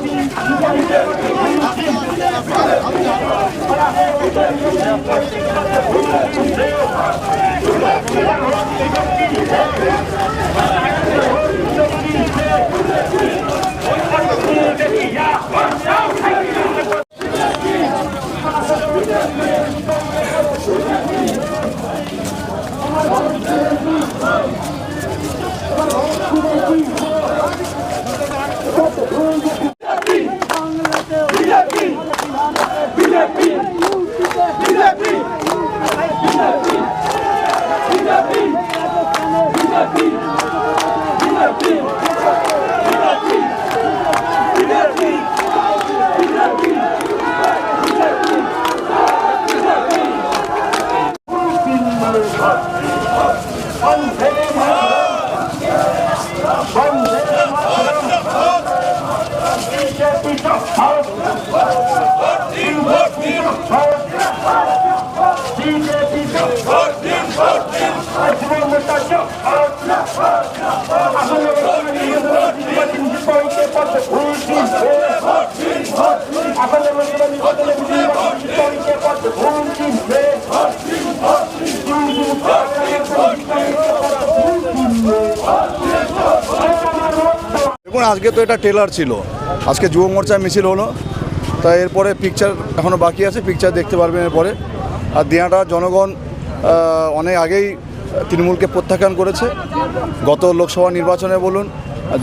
Thank you. দেখুন আজকে তো এটা টেলার ছিল। আজকে যুব মোর্চা মিছিল হলো। তা এরপরে পিকচার এখনও বাকি আছে পিকচার দেখতে পারবেন এরপরে। আর দিনাটা জনগণ অনেক আগেই তৃণমূলকে প্রত্যাখ্যান করেছে। গত লোকসভা নির্বাচনে বলুন,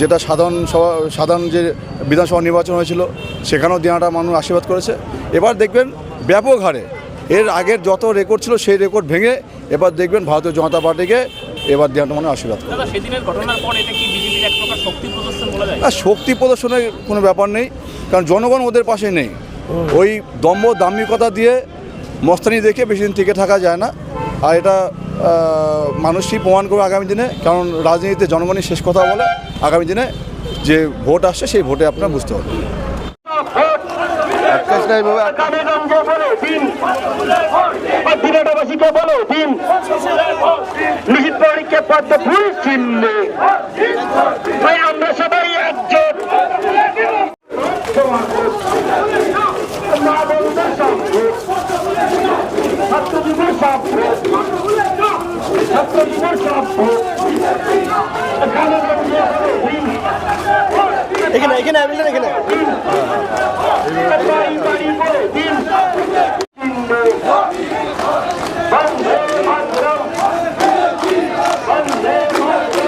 যেটা সাধারণ সভা, সাধারণ যে বিধানসভা নির্বাচন হয়েছিল, সেখানেও দিনাটা মানুষ আশীর্বাদ করেছে। এবার দেখবেন ব্যাপক হারে এর আগের যত রেকর্ড ছিল সেই রেকর্ড ভেঙে এবার দেখবেন ভারতীয় জনতা পার্টিকে এবার দিনাটা মানুষ আশীর্বাদ শক্তি প্রদর্শনের কোনো ব্যাপার নেই কারণ জনগণ ওদের পাশে নেই। ওই দম্ভ দাম্ভিকতা দিয়ে মস্তানি দেখে বেশি দিন টিকে থাকা যায় না। আর এটা মানুষই প্রমাণ করবে আগামী দিনে কারণ রাজনীতিতে জনগণই শেষ কথা বলে। আগামী দিনে যে ভোট আসছে সেই ভোটে আপনার বুঝতে হবে দিন আর দিনাটাবাসীকে বলো? দিন। নিষিদ্ধ পরীক্ষা পদ্ম ভুল চিহ্নে তাই আমরা সবাই একজোট মা বন্ধুদের সামনে ছাত্রজীবীর এখানে এখানে এখানে বাড়ি বাড়ি বলে দিন চিহ্নে বন্দে মাতরম বন্দে মাতরম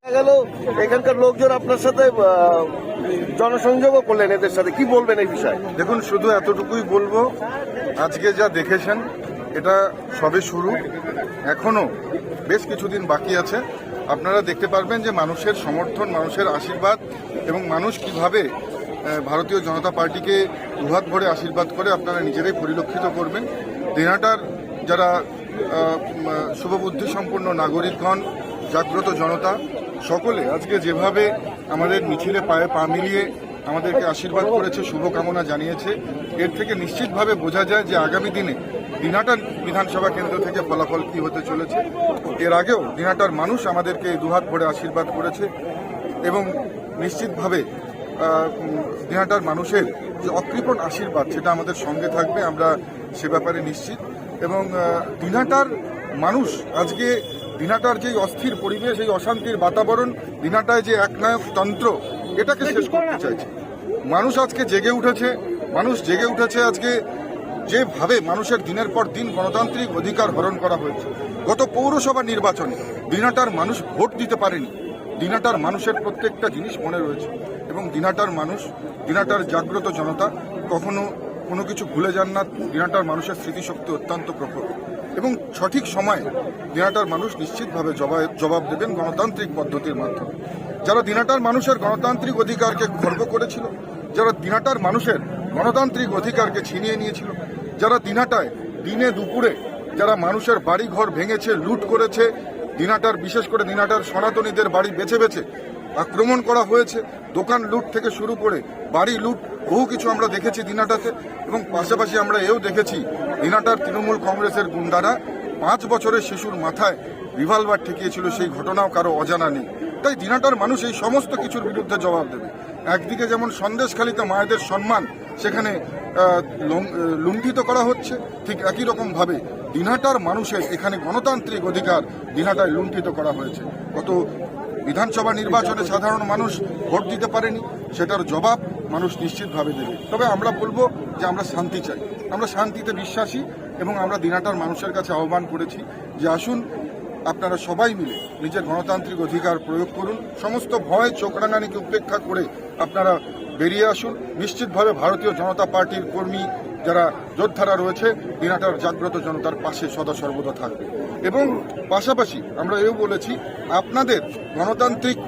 দেখা গেল এখানকার লোকজন আপনার সাথে জনসংযোগও করলেন এদের সাথে। কি বলবেন এই বিষয়ে? দেখুন, শুধু এতটুকুই বলব, আজকে যা দেখেছেন, এটা সবে শুরু। এখনও বেশ কিছুদিন বাকি আছে। আপনারা দেখতে পারবেন যে মানুষের সমর্থন, মানুষের আশীর্বাদ এবং মানুষ কীভাবে ভারতীয় জনতা পার্টিকে দুহাত ভরে আশীর্বাদ করে আপনারা নিজেরাই পরিলক্ষিত করবেন। দিনাটার যারা শুভবুদ্ধি সম্পন্ন নাগরিকগণ, জাগ্রত জনতা সকলে আজকে যেভাবে আমাদের মিছিলে পায়ে পা মিলিয়ে আমাদেরকে আশীর্বাদ করেছে, শুভকামনা জানিয়েছে, এর থেকে নিশ্চিতভাবে বোঝা যায় যে আগামী দিনে দিনাটার বিধানসভা কেন্দ্র থেকে ফলাফল কি হতে চলেছে। এর আগেও দিনাটার মানুষ আমাদেরকে দুহাত ভরে আশীর্বাদ করেছে এবং নিশ্চিতভাবে দিনাটার মানুষের যে অকৃপণ আশীর্বাদ সেটা আমাদের সঙ্গে থাকবে, আমরা সে ব্যাপারে নিশ্চিত। এবং দিনাটার মানুষ আজকে দিনাটার যে অস্থির পরিবেশ এই অশান্তির বাতাবরণ দিনাটায় যে একনায়ক তন্ত্র এটাকে শেষ করতে চাইছে। মানুষ আজকে জেগে উঠেছে মানুষ জেগে উঠেছে আজকে যেভাবে মানুষের দিনের পর দিন গণতান্ত্রিক অধিকার হরণ করা হয়েছে। গত পৌরসভা নির্বাচনে দিনাটার মানুষ ভোট দিতে পারেনি। দিনাটার মানুষের প্রত্যেকটা জিনিস মনে রয়েছে এবং দিনাটার মানুষ দিনাটার জাগ্রত জনতা কখনো কোনো কিছু ভুলে যান না। দিনাটার মানুষের স্মৃতিশক্তি অত্যন্ত প্রখর। এবং সঠিক সময়ে দিনাটার মানুষ নিশ্চিতভাবে জবাব দেবেন গণতান্ত্রিক পদ্ধতির মাধ্যমে। যারা দিনাটার মানুষের গণতান্ত্রিক অধিকারকে খর্ব করেছিল, যারা দিনাটার মানুষের গণতান্ত্রিক অধিকারকে ছিনিয়ে নিয়েছিল, যারা দিনাটায় দিনে দুপুরে যারা মানুষের বাড়ি ঘর ভেঙেছে, লুট করেছে, দিনাটার, বিশেষ করে দিনাটার সনাতনীদের বাড়ি বেছে বেছে আক্রমণ করা হয়েছে। দোকান লুট থেকে শুরু করে বাড়ি লুট, বহু কিছু আমরা দেখেছি দিনাটাতে এবং পাশাপাশি আমরা এও দেখেছি দিনাটার তৃণমূল কংগ্রেসের গুন্ডারা পাঁচ বছরের শিশুর মাথায় রিভলভার ঠেকিয়েছিল সেই ঘটনাও কারও অজানা নেই। তাই দিনাটার মানুষ এই সমস্ত কিছুর বিরুদ্ধে জবাব দেবে। একদিকে যেমন সন্দেশখালিতে মায়েদের সম্মান সেখানে লুণ্ঠিত করা হচ্ছে, ঠিক একই রকম ভাবে দিনহাটার মানুষের এখানে গণতান্ত্রিক অধিকার দিনহাটায় লুণ্ঠিত করা হয়েছে। গত বিধানসভা নির্বাচনে সাধারণ মানুষ ভোট দিতে পারেনি, সেটার জবাব মানুষ নিশ্চিতভাবে দেবে। তবে আমরা বলব যে আমরা শান্তি চাই। আমরা শান্তিতে বিশ্বাসী এবং আমরা দিনাটার মানুষের কাছে আহ্বান করেছি যে আসুন আপনারা সবাই মিলে নিজের গণতান্ত্রিক অধিকার প্রয়োগ করুন, সমস্ত ভয় চোখরাঙানিকে উপেক্ষা করে আপনারা বেরিয়ে আসুন। নিশ্চিতভাবে ভারতীয় জনতা পার্টির কর্মী যারা যোদ্ধারা রয়েছে, দিনাটার জাগ্রত জনতার পাশে সদা সর্বদা থাকবে। এবং পাশাপাশি আমরা এও বলেছি, আপনাদের গণতান্ত্রিক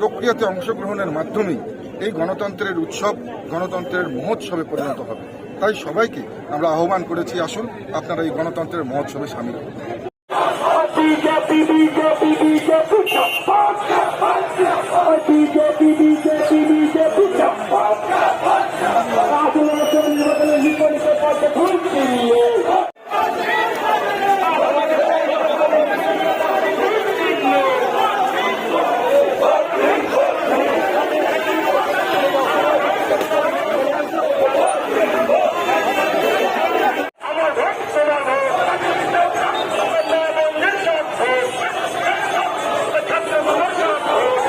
প্রক্রিয়াতে অংশগ্রহণের মাধ্যমেই এই গণতন্ত্রের উৎসব, গণতন্ত্রের মহোৎসবে পরিণত হবে। তাই সবাইকে আমরা আহ্বান করেছি, আসুন আপনারা এই গণতন্ত্রের মহোৎসবে সামিল হন বিজেপি বিজেপি চাপাত বিজেপি বিজেপি বিজেপি চাপাত রাজনৈতিক নির্বাচনের বিপরীত পথে ভুল ফিরিয়ে আমার ভোট তোমার ভোট বঙ্গের সব ভোট ছাত্র সব ভোট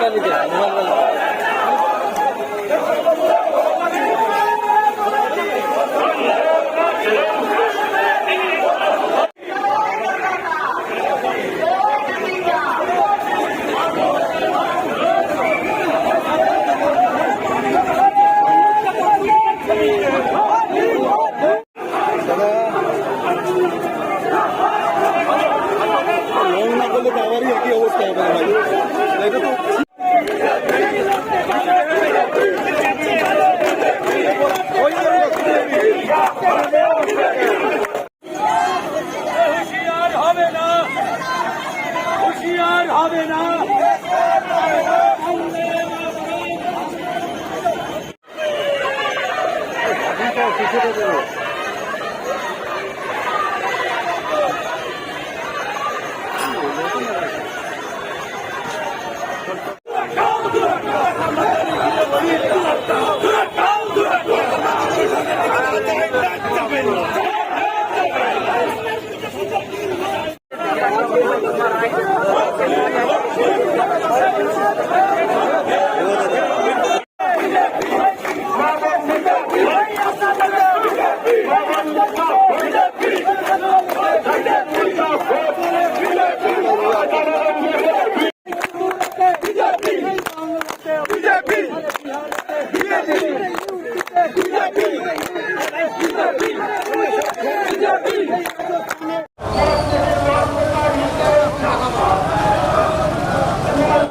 জনগণের হুঁশিয়ার Thank you.